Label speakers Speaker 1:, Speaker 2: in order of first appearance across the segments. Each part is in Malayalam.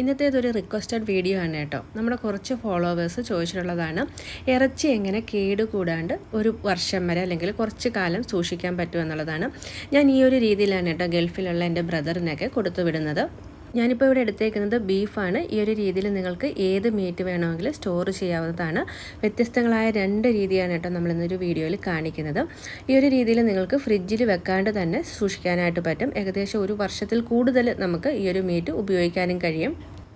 Speaker 1: ഇന്നത്തേതൊരു റിക്വസ്റ്റഡ് വീഡിയോ ആണ് കേട്ടോ. നമ്മുടെ കുറച്ച് ഫോളോവേഴ്സ് ചോദിച്ചിട്ടുള്ളതാണ് ഇറച്ചി എങ്ങനെ കേടുകൂടാണ്ട് ഒരു വർഷം വരെ അല്ലെങ്കിൽ കുറച്ച് കാലം സൂക്ഷിക്കാൻ പറ്റുമെന്നുള്ളതാണ് ഞാൻ ഈ ഒരു രീതിയിലാണ് കേട്ടോ ഗൾഫിലുള്ള എന്റെ ബ്രദറിനൊക്കെ കൊടുത്തു വിടുന്നത്. ഞാനിപ്പോൾ ഇവിടെ എടുത്തേക്കുന്നത് ബീഫാണ് ഈ ഒരു രീതിയിൽ നിങ്ങൾക്ക് ഏത് മീറ്റ് വേണമെങ്കിലും സ്റ്റോർ ചെയ്യാവുന്നതാണ്. വ്യത്യസ്തങ്ങളായ രണ്ട് രീതിയാണ് കേട്ടോ നമ്മളിന്നൊരു വീഡിയോയിൽ കാണിക്കുന്നത്. ഈ ഒരു രീതിയിൽ നിങ്ങൾക്ക് ഫ്രിഡ്ജിൽ വെക്കാണ്ട് തന്നെ സൂക്ഷിക്കാനായിട്ട് പറ്റും. ഏകദേശം ഒരു വർഷത്തിൽ കൂടുതൽ നമുക്ക് ഈ ഒരു മീറ്റ് ഉപയോഗിക്കാനും കഴിയും.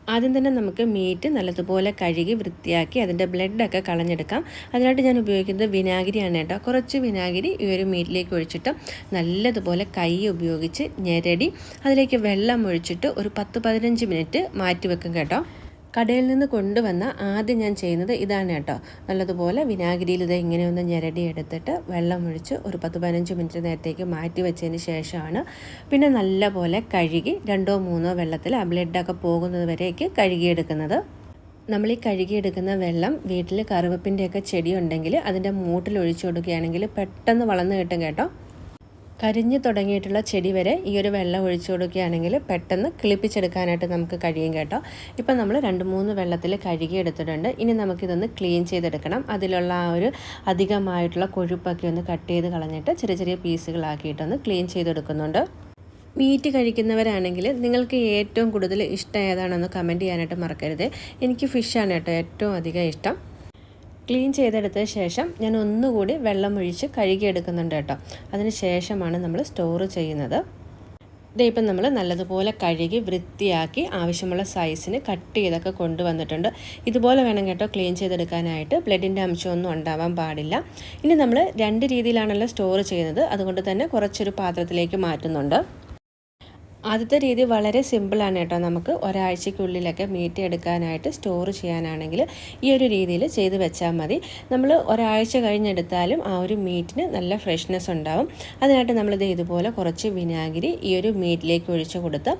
Speaker 1: ആദ്യം തന്നെ നമുക്ക് മീറ്റ് നല്ലതുപോലെ കഴുകി വൃത്തിയാക്കി അതിന്റെ ബ്ലഡൊക്കെ കളഞ്ഞെടുക്കാം. അതിനായിട്ട് ഞാൻ ഉപയോഗിക്കുന്നത് വിനാഗിരിയാണ് കേട്ടോ. കുറച്ച് വിനാഗിരി ഈ ഒരു മീറ്റിലേക്ക് ഒഴിച്ചിട്ട് നല്ലതുപോലെ കൈ ഉപയോഗിച്ച് ഞെരടി അതിലേക്ക് വെള്ളം ഒഴിച്ചിട്ട് ഒരു പത്ത് പതിനഞ്ച് മിനിറ്റ് മാറ്റി വെക്കും കേട്ടോ. കടയിൽ നിന്ന് കൊണ്ടുവന്ന ആദ്യം ഞാൻ ചെയ്യുന്നത് ഇതാണ് കേട്ടോ. നല്ലതുപോലെ വിനാഗിരിയിൽ ഇത് ഇങ്ങനെ ഒന്ന് ഞെരടി എടുത്തിട്ട് വെള്ളം ഒഴിച്ച് ഒരു പത്ത് പതിനഞ്ച് മിനിറ്റ് നേരത്തേക്ക് മാറ്റി വെച്ചതിന് ശേഷമാണ് പിന്നെ നല്ലപോലെ കഴുകി രണ്ടോ മൂന്നോ വെള്ളത്തിൽ ആ ബ്ലഡൊക്കെ പോകുന്നത് വരേക്ക് കഴുകിയെടുക്കുന്നത്. നമ്മൾ ഈ കഴുകിയെടുക്കുന്ന വെള്ളം വീട്ടിൽ കറുവപ്പിന്റെയൊക്കെ ചെടി ഉണ്ടെങ്കിൽ അതിന്റെ മൂട്ടിൽ ഒഴിച്ചു കൊടുക്കുകയാണെങ്കിൽ പെട്ടെന്ന് വളർന്നു കിട്ടും കേട്ടോ. കരിഞ്ഞു തുടങ്ങിയിട്ടുള്ള ചെടി വരെ ഈ ഒരു വെള്ളം ഒഴിച്ചു കൊടുക്കുകയാണെങ്കിൽ പെട്ടെന്ന് കിളിപ്പിച്ചെടുക്കാനായിട്ട് നമുക്ക് കഴിയും കേട്ടോ. ഇപ്പം നമ്മൾ രണ്ട് മൂന്ന് വെള്ളത്തിൽ കഴുകി എടുത്തിട്ടുണ്ട് ഇനി നമുക്കിതൊന്ന് ക്ലീൻ ചെയ്തെടുക്കണം. അതിലുള്ള ആ ഒരു അധികമായിട്ടുള്ള കൊഴുപ്പൊക്കെ ഒന്ന് കട്ട് ചെയ്ത് കളഞ്ഞിട്ട് ചെറിയ ചെറിയ പീസുകളാക്കിയിട്ടൊന്ന് ക്ലീൻ ചെയ്തെടുക്കുന്നുണ്ട്. മീറ്റ് കഴിക്കുന്നവരാണെങ്കിൽ നിങ്ങൾക്ക് ഏറ്റവും കൂടുതൽ ഇഷ്ടം ഏതാണെന്ന് കമന്റ് ചെയ്യാനായിട്ട് മറക്കരുത്. എനിക്ക് ഫിഷാണ് കേട്ടോ ഏറ്റവും അധികം ഇഷ്ടം. ക്ലീൻ ചെയ്തെടുത്ത ശേഷം ഞാൻ ഒന്നുകൂടി വെള്ളം ഒഴിച്ച് കഴുകിയെടുക്കുന്നുണ്ട് കേട്ടോ. അതിന് ശേഷമാണ് നമ്മൾ സ്റ്റോർ ചെയ്യുന്നത്. ഇതേ ഇപ്പം നമ്മൾ നല്ലതുപോലെ കഴുകി വൃത്തിയാക്കി ആവശ്യമുള്ള സൈസിന് കട്ട് ചെയ്തൊക്കെ കൊണ്ടുവന്നിട്ടുണ്ട്. ഇതുപോലെ വേണം കേട്ടോ ക്ലീൻ ചെയ്തെടുക്കാനായിട്ട്. ബ്ലഡിന്റെ അംശമൊന്നും ഉണ്ടാവാൻ പാടില്ല. ഇനി നമ്മൾ രണ്ട് രീതിയിലാണല്ലോ സ്റ്റോർ ചെയ്യുന്നത്. അതുകൊണ്ട് തന്നെ കുറച്ചൊരു പാത്രത്തിലേക്ക് മാറ്റുന്നുണ്ട്. ആദ്യത്തെ രീതി വളരെ സിമ്പിളാണ് കേട്ടോ. നമുക്ക് ഒരാഴ്ചയ്ക്കുള്ളിലൊക്കെ മീറ്റ് എടുക്കാനായിട്ട് സ്റ്റോർ ചെയ്യാനാണെങ്കിൽ ഈ ഒരു രീതിയിൽ ചെയ്ത് വെച്ചാൽ മതി. നമ്മൾ ഒരാഴ്ച കഴിഞ്ഞെടുത്താലും ആ ഒരു മീറ്റിന് നല്ല ഫ്രഷ്നെസ് ഉണ്ടാവും. അതിനായിട്ട് നമ്മളിത് ഇതുപോലെ കുറച്ച് വിനാഗിരി ഈ ഒരു മീറ്റിലേക്ക് ഒഴിച്ചു കൊടുത്ത്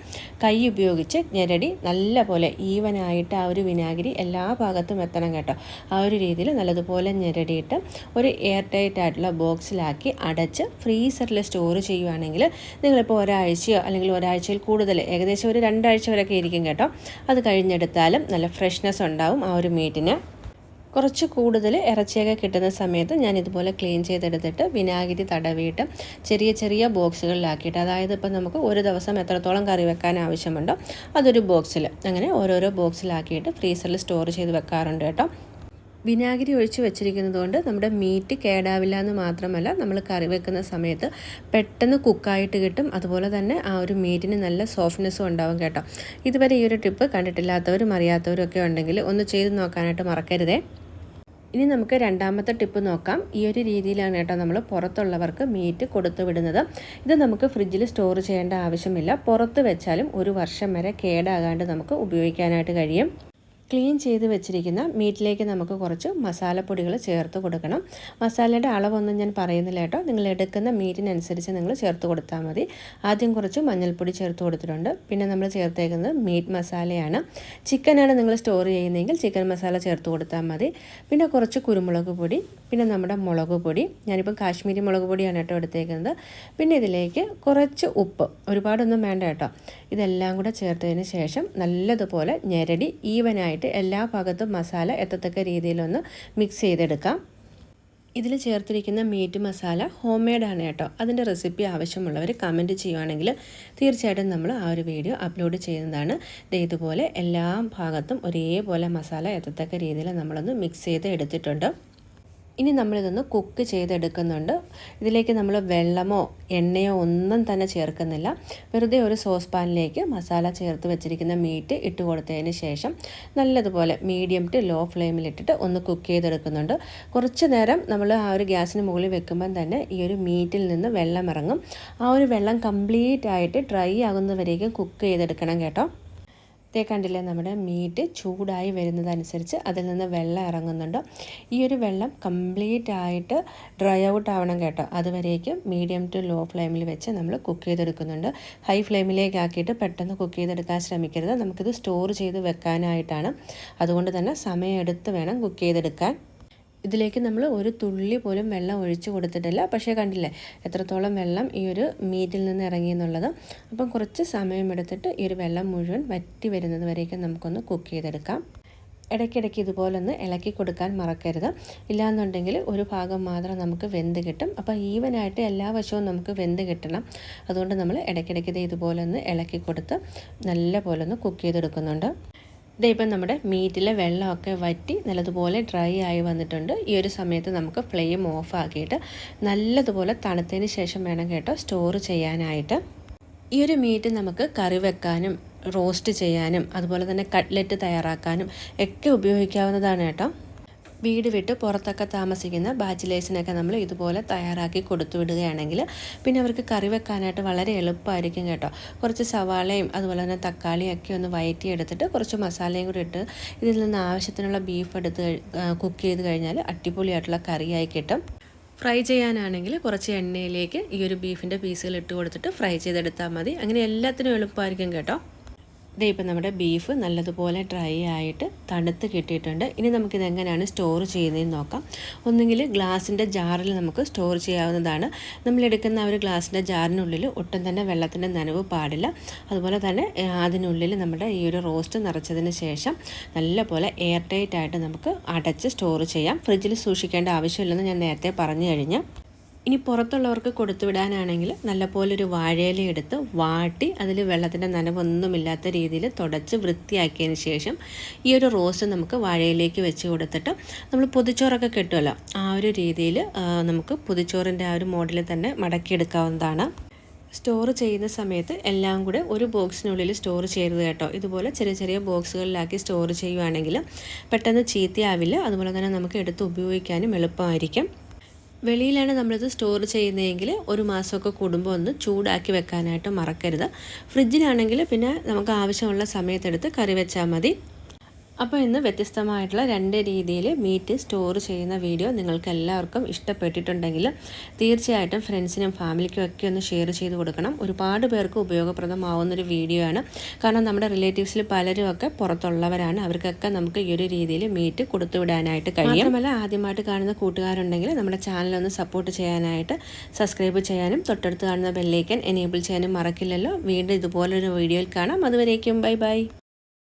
Speaker 1: കൈ ഉപയോഗിച്ച് ഞെരടി നല്ല പോലെ ഈവനായിട്ട് ആ ഒരു വിനാഗിരി എല്ലാ ഭാഗത്തും എത്തണം കേട്ടോ. ആ ഒരു രീതിയിൽ നല്ലതുപോലെ ഞെരടിയിട്ട് ഒരു എയർ ടൈറ്റ് ആയിട്ടുള്ള ബോക്സിലാക്കി അടച്ച് ഫ്രീസറിൽ സ്റ്റോർ ചെയ്യുവാണെങ്കിൽ നിങ്ങളിപ്പോൾ ഒരാഴ്ചയോ അല്ലെങ്കിൽ ഒരാഴ്ച ഒരാഴ്ചയിൽ കൂടുതൽ ഏകദേശം ഒരു രണ്ടാഴ്ച വരെയൊക്കെ ഇരിക്കും കേട്ടോ. അത് കഴിഞ്ഞെടുത്താലും നല്ല ഫ്രഷ്നെസ് ഉണ്ടാവും ആ ഒരു മീറ്റിന് കുറച്ച് കൂടുതൽ ഇറച്ചിയൊക്കെ കിട്ടുന്ന സമയത്ത് ഞാൻ ഇതുപോലെ ക്ലീൻ ചെയ്തെടുത്തിട്ട് വിനാഗിരി തടവിയിട്ട് ചെറിയ ചെറിയ ബോക്സുകളിലാക്കിയിട്ട് അതായത് ഇപ്പം നമുക്ക് ഒരു ദിവസം എത്രത്തോളം കറി വെക്കാൻ ആവശ്യമുണ്ടോ അതൊരു ബോക്സിൽ അങ്ങനെ ഓരോരോ ബോക്സിലാക്കിയിട്ട് ഫ്രീസറിൽ സ്റ്റോർ ചെയ്ത് വെക്കാറുണ്ട് കേട്ടോ. വിനാഗിരി ഒഴിച്ച് വെച്ചിരിക്കുന്നത് കൊണ്ട് നമ്മുടെ മീറ്റ് കേടാവില്ല എന്ന് മാത്രമല്ല നമ്മൾ കറി വെക്കുന്ന സമയത്ത് പെട്ടെന്ന് കുക്കായിട്ട് കിട്ടും. അതുപോലെ തന്നെ ആ ഒരു മീറ്റിന് നല്ല സോഫ്റ്റ്നെസ്സും ഉണ്ടാവും കേട്ടോ. ഇതുവരെ ഈ ഒരു ടിപ്പ് കണ്ടിട്ടില്ലാത്തവരും അറിയാത്തവരും ഒക്കെ ഉണ്ടെങ്കിൽ ഒന്ന് ചെയ്ത് നോക്കാനായിട്ട് മറക്കരുതേ. ഇനി നമുക്ക് രണ്ടാമത്തെ ടിപ്പ് നോക്കാം. ഈ ഒരു രീതിയിലാണ് കേട്ടോ നമ്മൾ പുറത്തുള്ളവർക്ക് മീറ്റ് കൊടുത്തു വിടുന്നത്. ഇത് നമുക്ക് ഫ്രിഡ്ജിൽ സ്റ്റോർ ചെയ്യേണ്ട ആവശ്യമില്ല. പുറത്ത് വെച്ചാലും ഒരു വർഷം വരെ കേടാകാണ്ട് നമുക്ക് ഉപയോഗിക്കാനായിട്ട് കഴിയും. ക്ലീൻ ചെയ്ത് വെച്ചിരിക്കുന്ന മീറ്റിലേക്ക് നമുക്ക് കുറച്ച് മസാലപ്പൊടികൾ ചേർത്ത് കൊടുക്കണം. മസാലയുടെ അളവൊന്നും ഞാൻ പറയുന്നില്ല കേട്ടോ. നിങ്ങൾ എടുക്കുന്ന മീറ്റിനനുസരിച്ച് നിങ്ങൾ ചേർത്ത് കൊടുത്താൽ മതി. ആദ്യം കുറച്ച് മഞ്ഞൾപ്പൊടി ചേർത്ത് കൊടുത്തിട്ടുണ്ട്. പിന്നെ നമ്മൾ ചേർത്തേക്കുന്നത് മീറ്റ് മസാലയാണ്. ചിക്കനാണ് നിങ്ങൾ സ്റ്റോർ ചെയ്യുന്നതെങ്കിൽ ചിക്കൻ മസാല ചേർത്ത് കൊടുത്താൽ മതി. പിന്നെ കുറച്ച് കുരുമുളക് പൊടി പിന്നെ നമ്മുടെ മുളക് പൊടി. ഞാനിപ്പോൾ കാശ്മീരി മുളക് പൊടിയാണ് കേട്ടോ എടുത്തേക്കുന്നത്. പിന്നെ ഇതിലേക്ക് കുറച്ച് ഉപ്പ്. ഒരുപാടൊന്നും വേണ്ട കേട്ടോ. ഇതെല്ലാം കൂടെ ചേർത്തതിന് ശേഷം നല്ലതുപോലെ ഞെരടി ഈവനായിട്ട് എല്ലാ ഭാഗത്തും മസാല എത്തത്തക്ക രീതിയിലൊന്ന് മിക്സ് ചെയ്തെടുക്കാം. ഇതിൽ ചേർത്തിരിക്കുന്ന മീറ്റ് മസാല ഹോം മെയ്ഡാണ് കേട്ടോ. അതിന്റെ റെസിപ്പി ആവശ്യമുള്ളവർ കമന്റ് ചെയ്യുവാണെങ്കിൽ തീർച്ചയായിട്ടും നമ്മൾ ആ ഒരു വീഡിയോ അപ്ലോഡ് ചെയ്യുന്നതാണ്. ഇതുപോലെ എല്ലാ ഭാഗത്തും ഒരേപോലെ മസാല എത്തത്തക്ക രീതിയിൽ നമ്മളൊന്ന് മിക്സ് ചെയ്ത് എടുത്തിട്ടുണ്ട് ഇനി നമ്മളിതൊന്ന് കുക്ക് ചെയ്തെടുക്കുന്നുണ്ട്. ഇതിലേക്ക് നമ്മൾ വെള്ളമോ എണ്ണയോ ഒന്നും തന്നെ ചേർക്കുന്നില്ല. വെറുതെ ഒരു സോസ് പാനിലേക്ക് മസാല ചേർത്ത് വെച്ചിരിക്കുന്ന മീറ്റ് ഇട്ട് കൊടുത്തതിന് ശേഷം നല്ലതുപോലെ മീഡിയം ടു ലോ ഫ്ലെയിമിലിട്ടിട്ട് ഒന്ന് കുക്ക് ചെയ്തെടുക്കുന്നുണ്ട്. കുറച്ച് നേരം നമ്മൾ ആ ഒരു ഗ്യാസിന് മുകളിൽ വെക്കുമ്പം തന്നെ ഈ ഒരു മീറ്റിൽ നിന്ന് വെള്ളം ഇറങ്ങും. ആ ഒരു വെള്ളം കംപ്ലീറ്റ് ആയിട്ട് ഡ്രൈ ആകുന്നവരേക്കും കുക്ക് ചെയ്തെടുക്കണം കേട്ടോ. ഇതേ കണ്ടില്ലേ നമ്മുടെ മീറ്റ് ചൂടായി വരുന്നതനുസരിച്ച് അതിൽ നിന്ന് വെള്ളം ഇറങ്ങുന്നുണ്ട്. ഈ ഒരു വെള്ളം കംപ്ലീറ്റ് ആയിട്ട് ഡ്രൈ ഔട്ട് ആവണം കേട്ടോ. അതുവരേക്കും മീഡിയം ടു ലോ ഫ്ലെയിമിൽ വെച്ച് നമ്മൾ കുക്ക് ചെയ്തെടുക്കുന്നുണ്ട്. ഹൈ ഫ്ലെയിമിലേക്ക് ആക്കിയിട്ട് പെട്ടെന്ന് കുക്ക് ചെയ്തെടുക്കാൻ ശ്രമിക്കരുത്. നമുക്കിത് സ്റ്റോർ ചെയ്ത് വെക്കാനായിട്ടാണ്. അതുകൊണ്ട് തന്നെ സമയമെടുത്ത് വേണം കുക്ക് ചെയ്തെടുക്കാൻ. ഇതിലേക്ക് നമ്മൾ ഒരു തുള്ളി പോലും വെള്ളം ഒഴിച്ചു കൊടുത്തിട്ടില്ല. പക്ഷേ കണ്ടില്ലേ എത്രത്തോളം വെള്ളം ഈ ഒരു മീറ്റിൽ നിന്ന് ഇറങ്ങി എന്നുള്ളത്. അപ്പം കുറച്ച് സമയമെടുത്തിട്ട് ഈ ഒരു വെള്ളം മുഴുവൻ വറ്റി വരുന്നത് വരേക്കും നമുക്കൊന്ന് കുക്ക് ചെയ്തെടുക്കാം. ഇടയ്ക്കിടയ്ക്ക് ഇതുപോലൊന്ന് ഇളക്കി കൊടുക്കാൻ മറക്കരുത്. ഇല്ലാന്നുണ്ടെങ്കിൽ ഒരു ഭാഗം മാത്രം നമുക്ക് വെന്ത് കിട്ടും. അപ്പോൾ ഈവനായിട്ട് എല്ലാ വശവും നമുക്ക് വെന്ത് കിട്ടണം. അതുകൊണ്ട് നമ്മൾ ഇടയ്ക്കിടയ്ക്ക് ഇത് ഇതുപോലൊന്ന് ഇളക്കി കൊടുത്ത് നല്ല പോലെ ഒന്ന് കുക്ക് ചെയ്തെടുക്കുന്നുണ്ട്. ഇതേ ഇപ്പം നമ്മുടെ മീറ്റിലെ വെള്ളമൊക്കെ വറ്റി നല്ലതുപോലെ ഡ്രൈ ആയി വന്നിട്ടുണ്ട്. ഈ ഒരു സമയത്ത് നമുക്ക് ഫ്ലെയിം ഓഫ് ആക്കിയിട്ട് നല്ലതുപോലെ തണുത്തതിന് ശേഷം വേണം കേട്ടോ സ്റ്റോർ ചെയ്യാനായിട്ട്. ഈ ഒരു മീറ്റ് നമുക്ക് കറി വെക്കാനും റോസ്റ്റ് ചെയ്യാനും അതുപോലെ തന്നെ കട്ട്ലറ്റ് തയ്യാറാക്കാനും ഒക്കെ ഉപയോഗിക്കാവുന്നതാണ് കേട്ടോ. വീട് വിട്ട് പുറത്തൊക്കെ താമസിക്കുന്ന ബാച്ചിലേഴ്സിനൊക്കെ നമ്മൾ ഇതുപോലെ തയ്യാറാക്കി കൊടുത്തു വിടുകയാണെങ്കിൽ പിന്നെ അവർക്ക് കറി വെക്കാനായിട്ട് വളരെ എളുപ്പമായിരിക്കും കേട്ടോ. കുറച്ച് സവാളയും അതുപോലെ തന്നെ തക്കാളിയൊക്കെ ഒന്ന് വയറ്റി എടുത്തിട്ട് കുറച്ച് മസാലയും കൂടി ഇട്ട് ഇതിൽ നിന്ന് ആവശ്യത്തിനുള്ള ബീഫ് എടുത്ത് കുക്ക് ചെയ്ത് കഴിഞ്ഞാൽ അടിപൊളിയായിട്ടുള്ള കറിയായി കിട്ടും. ഫ്രൈ ചെയ്യാനാണെങ്കിൽ കുറച്ച് എണ്ണയിലേക്ക് ഈ ഒരു ബീഫിന്റെ പീസുകൾ ഇട്ട് കൊടുത്തിട്ട് ഫ്രൈ ചെയ്തെടുത്താൽ മതി. അങ്ങനെ എല്ലാത്തിനും എളുപ്പമായിരിക്കും കേട്ടോ. ഇതേ ഇപ്പം നമ്മുടെ ബീഫ് നല്ലതുപോലെ ഡ്രൈ ആയിട്ട് തണുത്ത് കിട്ടിയിട്ടുണ്ട്. ഇനി നമുക്കിത് എങ്ങനെയാണ് സ്റ്റോർ ചെയ്യുന്നതെന്ന് നോക്കാം. ഒന്നുകിൽ ഗ്ലാസിന്റെ ജാറിൽ നമുക്ക് സ്റ്റോർ ചെയ്യാവുന്നതാണ്. നമ്മളെടുക്കുന്ന ആ ഒരു ഗ്ലാസിന്റെ ജാറിനുള്ളിൽ ഒട്ടും തന്നെ വെള്ളത്തിന്റെ നനവ് പാടില്ല. അതുപോലെ തന്നെ അതിനുള്ളിൽ നമ്മുടെ ഈ ഒരു റോസ്റ്റ് നിറച്ചതിന് ശേഷം നല്ലപോലെ എയർ ടൈറ്റ് ആയിട്ട് നമുക്ക് അടച്ച് സ്റ്റോർ ചെയ്യാം. ഫ്രിഡ്ജിൽ സൂക്ഷിക്കേണ്ട ആവശ്യമില്ലെന്ന് ഞാൻ നേരത്തെ പറഞ്ഞു കഴിഞ്ഞു. ഇനി പുറത്തുള്ളവർക്ക് കൊടുത്തുവിടാനാണെങ്കിൽ നല്ലപോലെ ഒരു വാഴയില എടുത്ത് വാട്ടി അതിൽ വെള്ളത്തിന്റെ നനവൊന്നുമില്ലാത്ത രീതിയിൽ തുടച്ച് വൃത്തിയാക്കിയതിന് ശേഷം ഈ ഒരു റോസ്റ്റ് നമുക്ക് വാഴയിലേക്ക് വെച്ച് കൊടുത്തിട്ട് നമ്മൾ പൊതിച്ചോറൊക്കെ കിട്ടുമല്ലോ ആ ഒരു രീതിയിൽ നമുക്ക് പൊതിച്ചോറിന്റെ ആ ഒരു മോഡലിൽ തന്നെ മടക്കിയെടുക്കാവുന്നതാണ്. സ്റ്റോർ ചെയ്യുന്ന സമയത്ത് എല്ലാം കൂടെ ഒരു ബോക്സിനുള്ളിൽ സ്റ്റോർ ചെയ്യരുത് കേട്ടോ. ഇതുപോലെ ചെറിയ ചെറിയ ബോക്സുകളിലാക്കി സ്റ്റോർ ചെയ്യുവാണെങ്കിൽ പെട്ടെന്ന് ചീത്തയാവില്ല. അതുപോലെ തന്നെ നമുക്ക് എടുത്ത് ഉപയോഗിക്കാനും എളുപ്പമായിരിക്കും. വെളിയിലാണ് നമ്മളിത് സ്റ്റോർ ചെയ്യുന്നതെങ്കിൽ ഒരു മാസമൊക്കെ കൂടുമ്പോൾ ഒന്ന് ചൂടാക്കി വെക്കാനായിട്ട് മറക്കരുത്. ഫ്രിഡ്ജിലാണെങ്കിൽ പിന്നെ നമുക്ക് ആവശ്യമുള്ള സമയത്തെടുത്ത് കറി വെച്ചാൽ മതി. അപ്പോൾ ഇന്ന് വ്യത്യസ്തമായിട്ടുള്ള രണ്ട് രീതിയിൽ മീറ്റ് സ്റ്റോർ ചെയ്യുന്ന വീഡിയോ നിങ്ങൾക്ക് എല്ലാവർക്കും ഇഷ്ടപ്പെട്ടിട്ടുണ്ടെങ്കിൽ തീർച്ചയായിട്ടും ഫ്രണ്ട്സിനും ഫാമിലിക്കും ഒക്കെ ഒന്ന് ഷെയർ ചെയ്ത് കൊടുക്കണം. ഒരുപാട് പേർക്ക് ഉപയോഗപ്രദമാവുന്നൊരു വീഡിയോ ആണ്. കാരണം നമ്മുടെ റിലേറ്റീവ്സിൽ പലരും ഒക്കെ പുറത്തുള്ളവരാണ്. അവർക്കൊക്കെ നമുക്ക് ഈ ഒരു രീതിയിൽ മീറ്റ് കൊടുത്തുവിടാനായിട്ട് കഴിയും. മാത്രമല്ല ആദ്യമായിട്ട് കാണുന്ന കൂട്ടുകാരുണ്ടെങ്കിൽ നമ്മുടെ ചാനൽ ഒന്ന് സപ്പോർട്ട് ചെയ്യാനായിട്ട് സബ്സ്ക്രൈബ് ചെയ്യാനും തൊട്ടടുത്ത് കാണുന്ന ബെല്ലേക്കൻ എനേബിൾ ചെയ്യാനും മറക്കില്ലല്ലോ. വീണ്ടും ഇതുപോലൊരു വീഡിയോയിൽ കാണാം. അതുവരേക്കും ബൈ ബൈ